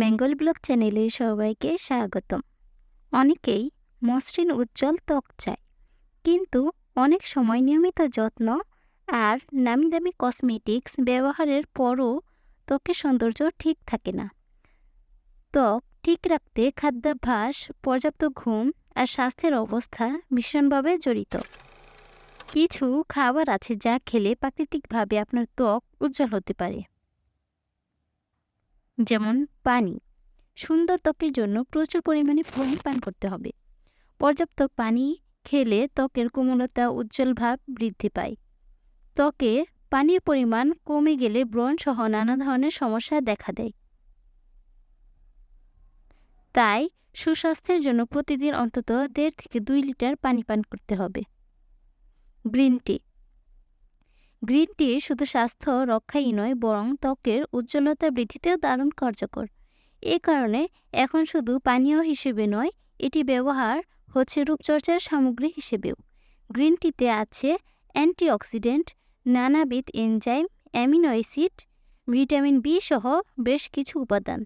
Bengal blog চ্যানেলে সবাইকে স্বাগতম। অনেকেই মসৃণ উজ্জ্বল ত্বক চায়, কিন্তু অনেক সময় নিয়মিত যত্ন আর নামি দামি কসমেটিক্স ব্যবহারের পরও ত্বকের সৌন্দর্য ঠিক থাকে না। ত্বক ঠিক রাখতে খাদ্যাভ্যাস, পর্যাপ্ত ঘুম আর স্বাস্থ্যের অবস্থা ভীষণভাবে জড়িত। কিছু খাবার আছে যা খেলে প্রাকৃতিকভাবে আপনার ত্বক উজ্জ্বল হতে পারে। যেমন পানি। সুন্দর ত্বকের জন্য প্রচুর পরিমাণে পানি পান করতে হবে। পর্যাপ্ত পানি খেলে ত্বকের কোমলতা, উজ্জ্বল ভাব বৃদ্ধি পায়। ত্বকে পানির পরিমাণ কমে গেলে ব্রণ সহ নানা ধরনের সমস্যা দেখা দেয়। তাই সুস্বাস্থ্যের জন্য প্রতিদিন অন্তত দেড় থেকে দুই লিটার পানি পান করতে হবে। গ্রিন টি গ্রিন টি শুধু স্বাস্থ্য রক্ষাই নয়, বরং ত্বকের উজ্জ্বলতা বৃদ্ধিতেও দারুণ কার্যকর। এ কারণে এখন শুধু পানীয় হিসেবে নয়, এটি ব্যবহার হচ্ছে রূপচর্চার সামগ্রী হিসেবেও। গ্রিন টিতে আছে অ্যান্টিঅক্সিডেন্ট, নানাবিধ enzyme, amino acid, vitamin B সহ বেশ কিছু উপাদান,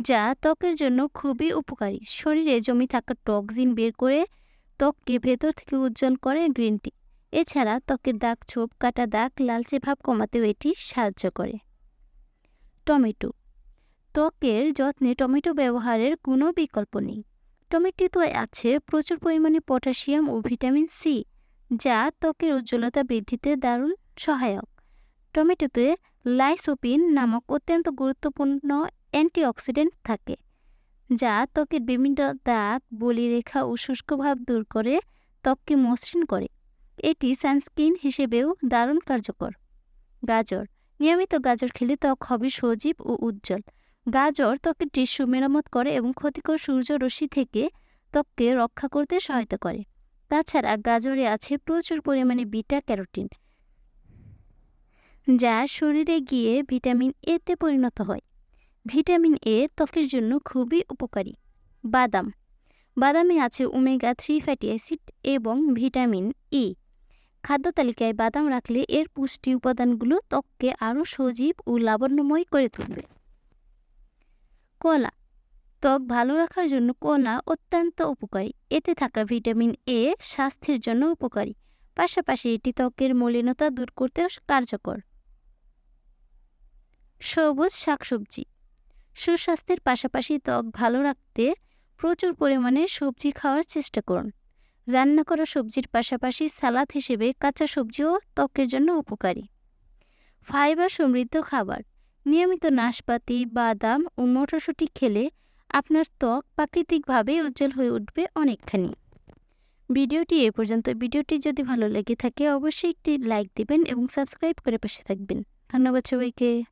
যা ত্বকের জন্য খুবই উপকারী। শরীরে জমি থাকা টক্সিন বের করে ত্বককে ভেতর থেকে উজ্জ্বল করে গ্রিন টি এছাড়া ত্বকের দাগ, ছোপ, কাটা দাগ, লালচে ভাব কমাতেও এটি সাহায্য করে। টমেটো। ত্বকের যত্নে টমেটো ব্যবহারের কোনো বিকল্প নেই। টমেটোতে আছে প্রচুর পরিমাণে পটাশিয়াম ও ভিটামিন সি, যা ত্বকের উজ্জ্বলতা বৃদ্ধিতে দারুণ সহায়ক। টমেটোতে লাইসোপিন নামক অত্যন্ত গুরুত্বপূর্ণ অ্যান্টিঅক্সিডেন্ট থাকে, যা ত্বকের বিভিন্ন দাগ, বলিরেখা ও শুষ্কভাব দূর করে ত্বককে মসৃণ করে। এটি সানস্ক্রিন হিসেবেও দারুণ কার্যকর। গাজর, নিয়মিত গাজর খেলে ত্বক হবে সজীব ও উজ্জ্বল। গাজর ত্বকের টিস্যু মেরামত করে এবং ক্ষতিকর সূর্যরশ্মি থেকে ত্বককে রক্ষা করতে সহায়তা করে। তাছাড়া গাজরে আছে প্রচুর পরিমাণে বিটা ক্যারোটিন, যা শরীরে গিয়ে ভিটামিন এতে পরিণত হয়। ভিটামিন এ ত্বকের জন্য খুবই উপকারী। বাদাম, বাদামে আছে ওমেগা থ্রি ফ্যাটি অ্যাসিড এবং ভিটামিন ই। খাদ্য তালিকায় বাদাম রাখলে এর পুষ্টি উপাদানগুলো ত্বককে আরও সজীব ও লাবণ্যময় করে তুলবে। কলা। ত্বক ভালো রাখার জন্য কলা অত্যন্ত উপকারী। এতে থাকা ভিটামিন এ স্বাস্থ্যের জন্য উপকারী। পাশাপাশি এটি ত্বকের মলিনতা দূর করতেও কার্যকর। সবুজ শাকসবজি। সুস্বাস্থ্যের পাশাপাশি ত্বক ভালো রাখতে প্রচুর পরিমাণে সবজি খাওয়ার চেষ্টা করুন। রান্না করা সবজির পাশাপাশি সালাদ হিসেবে কাঁচা সবজিও ত্বকের জন্য উপকারী। ফাইবার সমৃদ্ধ খাবার। নিয়মিত নাশপাতি, বাদাম ও মটরশুঁটি খেলে আপনার ত্বক প্রাকৃতিকভাবে উজ্জ্বল হয়ে উঠবে অনেকখানি। ভিডিওটি এ পর্যন্ত। ভিডিওটি যদি ভালো লেগে থাকে, অবশ্যই একটি লাইক দিবেন এবং সাবস্ক্রাইব করে পাশে থাকবেন। ধন্যবাদ সবাইকে।